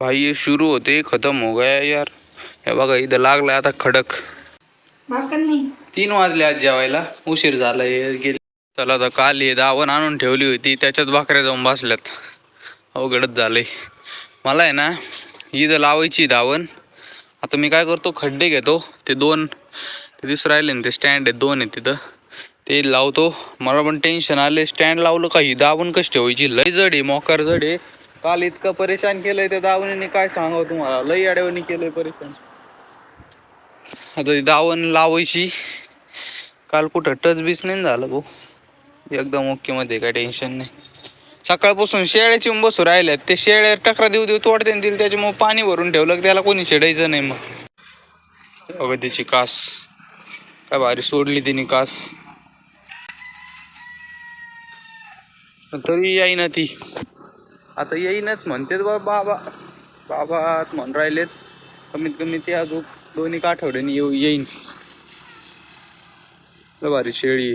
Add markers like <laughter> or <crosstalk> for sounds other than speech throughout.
भाई ये शुरू होते खतम हो गया यार। हे बघा इथं लागलाय आता खडक। तीन वाजले आज जेवायला। उशीर झालाय गेले. चला आता काल हे दावण आणून ठेवली होती त्याच्यात भाकऱ्या जाऊन बसल्यात. अवघडच झालंय. मला आहे ना इथं लावायची दावण. आता मी काय करतो खड्डे घेतो. ते दोन ते दिसून राहिले ना ते स्टँड आहेत दोन आहेत तिथं. ते लावतो. मला पण टेन्शन आले स्टँड लावलं का ही दावण कशी ठेवायची? लय जड आहे मोकार जड आहे. काल इतकं परेशान केलंय त्या दावणीने काय सांगावं तुम्हाला? लई अडवणी केलंय परेशान. आता ती दावण लावायची. काल कुठं टच बीच नाही झालं भाऊ. एकदम ओके मध्ये काय टेन्शन नाही. सकाळपासून शेळ्याची बसू राहिल्यात. ते शेळ्या टकरा देऊ देऊ तोडते आणि दिल त्याच्यामुळे पाणी भरून ठेवलं त्याला कोणी शेडायचं नाही मग. बघा त्याची कास. काय भारी सोडली तिने कास. तरी आई येईना ती. आता येईनच म्हणतेच बा बाबा. बाबा म्हणून राहिलेत. कमीत कमी ते अजून दोन एक आठवड्याने येऊ येईन. भारी शेळी.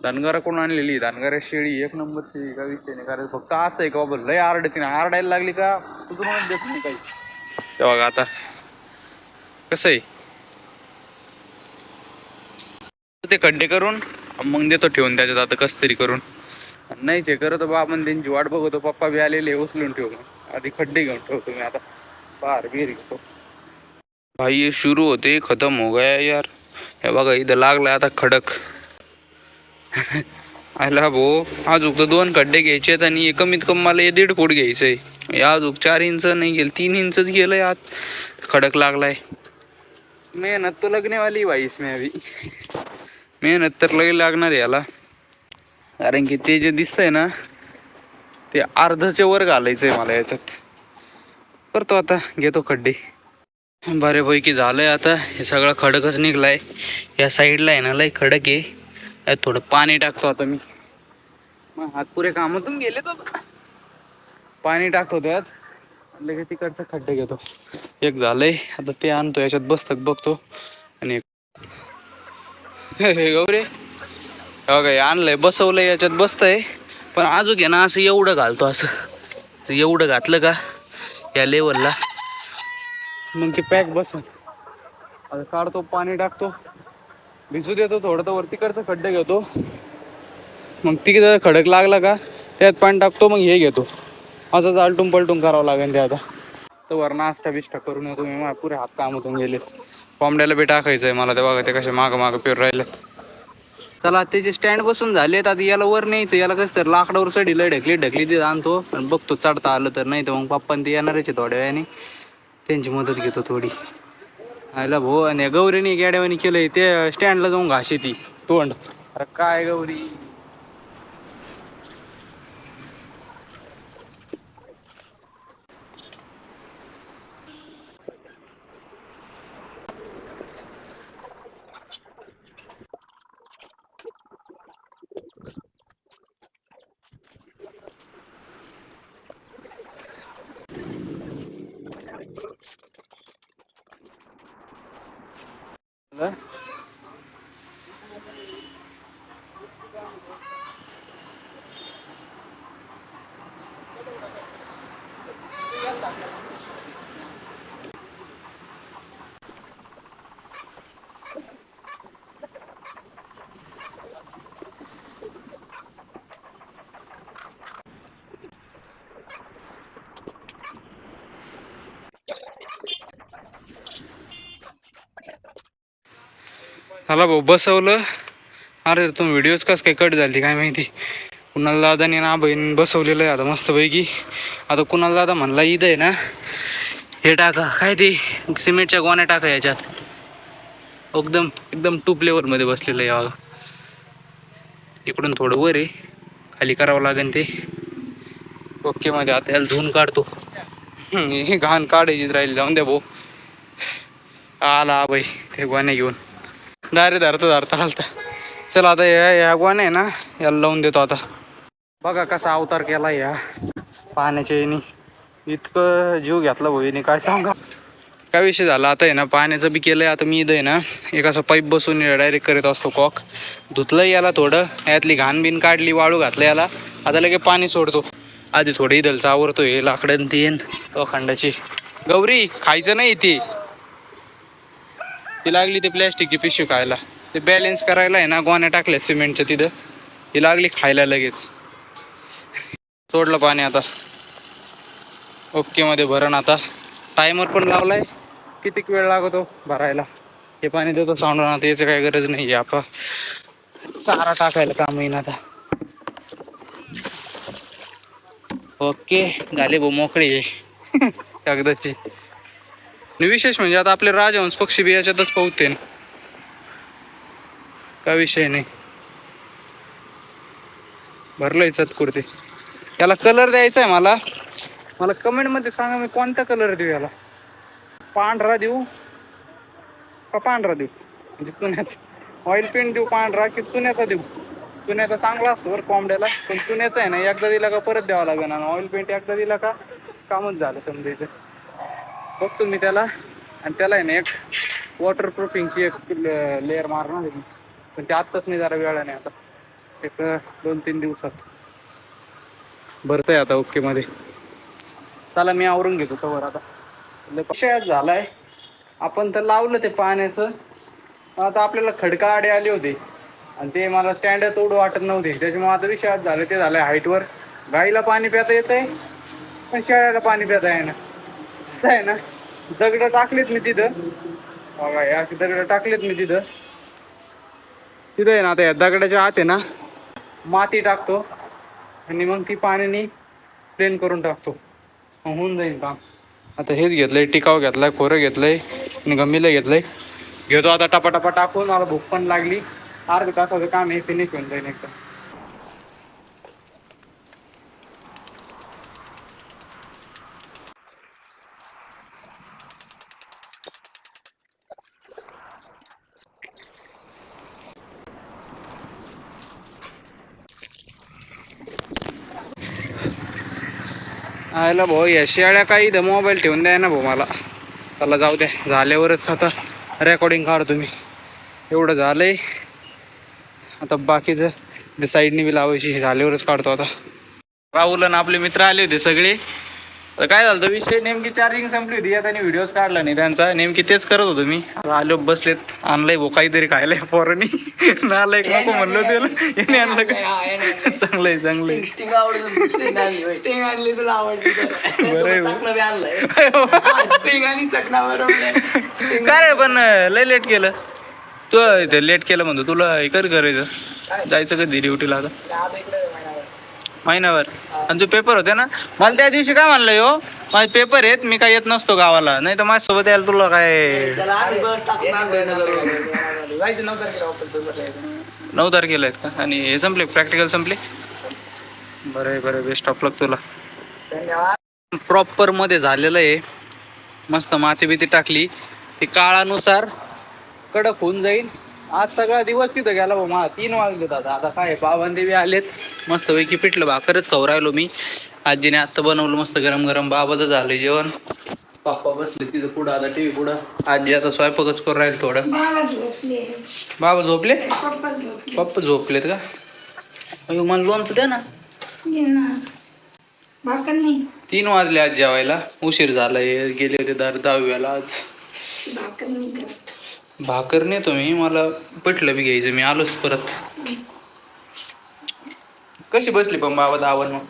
धनगरा कोण आणलेली? धनगरा शेळी. एक नंबरची का विषय? नाही कारण फक्त असं आहे का बाबा? लय आरडते आरडायला लागली का? सुधरून देत नाही काही. तेव्हा आता. कसं आहे? ते खड्डे करून मग देतो ठेवून त्याच्यात. आता कस तरी करून. नाहीच आहे करत बा आपण त्यांची वाट बघतो. पप्पा बी आलेले उचलून ठेवून आधी खड्डे घेऊन ठेवतो मी आता. बाहेर बिर घेतो भाई ये शुरू होते खतम हो गया यार. हे बघा इथं लागलाय आता खडक. <laughs> आला भाऊ अजून तर दोन खड्डे घ्यायचे आहेत आणि हे कमीत कमी मला हे दीड फूट घ्यायचंय. हे अजून चार इंच नाही गेलं तीन इंचच गेलंय आत खडक लागलाय. मेहनत तो लगनेवाली भाई इसमें अभी. मेहनत तर लगे लागणार आहे याला. कारण की ते जे दिसतंय ना ते अर्धचे वर घालायचंय मला याच्यात. करतो आता घेतो खड्डे. बऱ्यापैकी झालंय आता हे सगळं खडकच निघलाय. या साईडला आहे ना लय खडक आहे. यात थोडं पाणी टाकतो आता मी. मग हात पुरे कामातून गेले तो पाणी टाकतो त्यात. लगेच तिकडचं खड्डे घेतो. एक झालंय आता ते आणतो याच्यात बसतक बघतो. आणि हे गौरे. हो बघा हे आणलंय बसवलंय याच्यात बसतंय. पण आजूक आहे ना असं एवढं घालतो असं. एवढं घातलं का या लेवलला मग ते पॅक बस आता काढतो पाणी टाकतो. भिजू देतो थोडं तर वरतीकडचं खड्डे घेतो. मग तिकडे खडक लागला का त्यात पाणी टाकतो मग हे घेतो. असंच आलटून पलटून करावं लागेल ते आता. तर वर नाश्ता बिष्टा करून येतो मी पुरे हात कामातून गेले. कोंबड्याला बी टाकायचं आहे मला ते बघा ते कसे मागं मागं पेरू राहिलेत चला त्याचे स्टँड बसून झालेत. आता याला वर न्यायचं याला कसं तर लाकडावर चढीला ढकली ढकली ते आणतो. आणि बघतो चढता आलं तर नाही तर मग पप्पान ते येणारच आहे थोड्या वेळाने. त्यांची मदत घेतो थोडी. आयला भाऊ आणि गौरीने गाड्यावानी केलंय ते स्टँडला जाऊन घाशी ती तोंड. अरे काय गौरी? झालं? चला भाऊ बसवलं. अरे तुम्ही व्हिडिओज कस काय कट झाली काय माहिती? कुणाल दादाने ना बहीण बसवलेलं आहे आता मस्तपैकी. आता कुणाल दादा म्हणला ईद आहे ना हे टाका. काय ते? सिमेंटच्या गोण्या टाका याच्यात. एकदम एकदम टूप लेवलमध्ये बसलेलं आहे बघा. इकडून थोडं वर आहे. खाली करावं लागेल ते. ओके मध्ये आता याला धुवून काढतो. हे घाण काढायचीच राहिली. जाऊन द्या भाऊ. आला बाई ते गोण्या घेऊन. दारे धरता धरता घालता चला आता या या गोण्या आहे ना याला लावून देतो आता. बघा कसा अवतार केला या. पाण्याच्या येणी इतकं जीव घेतला भाऊ याने काय सांगा. काय विषय झाला आता आहे ना पाण्याचं बी केलंय आता मी इथं आहे ना एक असं पाईप बसून डायरेक्ट करीत असतो कॉक. धुतलं याला थोडं यातली घाण बिन काढली वाळू घातलं याला आता लगे पाणी सोडतो. आधी थोडं इदलचं हे लाकडं तीन लोखंडाची गौरी खायचं नाही ती ती लागली ते प्लॅस्टिकची पिशवी खायला. ते बॅलेन्स करायला आहे ना गोण्या टाकल्या सिमेंटच्या तिथं. ती लागली खायला लगेच. सोडलं पाणी आता. ओके मध्ये भरण आता. टायमर पण लावलाय. किती वेळ लागतो भरायला? हे पाणी देतो सांडून. आता याचं काही गरज नाही आहे आपा. चारा टाकायला काम येईन आता. ओके. झाले भाऊ आहे <laughs> कागदाची. आणि विशेष म्हणजे आता आपले राजहंस पक्षी बी याच्यातच पोहते ना. विषय नाही. भरलंय चतकुर्ती. याला कलर द्यायचा आहे मला मला कमेंटमध्ये सांगा मी कोणता कलर देऊ याला. पांढरा देऊ का पांढरा देऊ? म्हणजे चुन्याचा. ऑइल पेंट देऊ पांढरा की चुन्याचा देऊ? चुन्याचा चांगला असतो बरं कोंबड्याला. पण चुन्याचा आहे ना एकदा दिला का परत द्यावा लागेल. आणि ऑइल पेंट एकदा दिला का कामच झालं समजायचं. बघतो मी त्याला. आणि त्याला आहे ना एक वॉटर प्रूफिंगची एक लेअर मारणार आहे मी. पण ते आत्ताच नाही जरा वेळाने आता. एक दोन तीन दिवसात. भरतंय आता ओके मध्ये. चला मी आवरून घेतो तवर आता. विषयात झालाय. आपण तर लावलं ते पाण्याचं. आता आपल्याला खडका आडे आले होते. आणि ते मला स्टँडर्ड तोड वाटत नव्हते. त्याच्यामुळे आता विषयात झालं ते झालंय हाईटवर गाईला पाणी प्याता येत आहे पण शेळ्याला पाणी प्याता येणार असं आहे ना. दगड टाकलेत मी तिथं. बघा हे असे दगड टाकलेत मी तिथं. तिथं आहे ना आता या दगडाच्या आत आहे ना माती टाकतो. आणि मग ती पाण्याने प्लेन करून टाकतो. मग होऊन जाईल काम. आता हेच घेतलंय टिकाव घेतलाय खोरं घेतलंय आणि गमीला घेतलंय. घेतो आता टपाटपा टाकून मला भूक पण लागली. अर्ध तासाचं काम हे फिनिश होऊन जाईल एकदम. आयला भाऊ या शेळ्या काही द मोबाईल ठेवून द्या ना भाऊ मला. त्याला जाऊ द्या झाल्यावरच आता रेकॉर्डिंग काढतो मी एवढं झालंय. आता बाकीचं ते साईडने बी लावायची झाल्यावरच काढतो आता. राहुल आणि आपले मित्र आले होते सगळे. तर काय झालं विषय नेमकी चार्जिंग संपली होती आता त्यांनी व्हिडिओज काढला नाही त्यांचा नेमकी तेच करत होतो मी. आलो बसलेत आणलंय भाऊ काहीतरी खायला पोरांनी. नालायक नको म्हणलं त्याला. याने आणलं का? चांगलंय चांगलंय. स्टिंग आणली तुला आवडली. काय रे पण लय लेट केलं. तू इथे लेट केलं म्हणतो तुला हे कर करायचं जायचं कधी ड्युटीला आता? महिनाभर. आणि जो पेपर होते ना मला त्या दिवशी काय म्हणलं हो माझे पेपर आहेत मी काय येत नसतो गावाला. नाही तर माझ्यासोबत यायला तुला काय? नऊ तारखेला आहेत का? आणि हे संपले प्रॅक्टिकल संपले? बरं बरं बेस्ट ऑफ लक तुला. प्रॉपरमध्ये झालेलं आहे. मस्त माती बिती टाकली. ती काळानुसार कडक होऊन जाईल. आज सगळा दिवस तिथं गेला बा मा तीन वाजले आता आता काय बाबांदेवी आलेत. मस्त पैकी पिठलं भाकरच खाऊ राहिलो मी. आजीने आत्ता बनवलं मस्त गरम गरम बाबाचं झालं जेवण. पप्पा बसले तिथं पुढं आता टी व्ही पुढं. आजी आता स्वयंपाकच करू राहील थोडं. बाबा झोपले. बाबा झोपले? पप्पा झोपले. पप्पा झोपलेत का? अयो मला लोणचं द्या ना. तीन वाजले आज जेवायला. उशीर झालाय गेले होते दर दहाव्याला आज. भाकर नेतो मी मला पिठलं बी घ्यायचं मी आलोच परत. कशी बसली पण बाबा दावण? मग?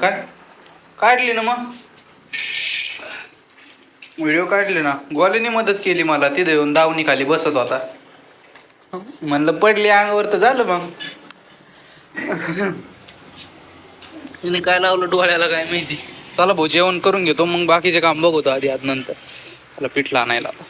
काय? काढली ना मग? व्हिडिओ काढले ना? गोलीने मदत केली मला तिथे येऊन दावणी खाली बसत होता. म्हणलं पडली अंगावर तर झालं मग. तिने काय लावलं डोळ्याला काय माहिती? चला भाऊ जेवण करून घेतो मग बाकीचे काम बघतो आधी आज नंतर. त्याला पिठला आणायला आता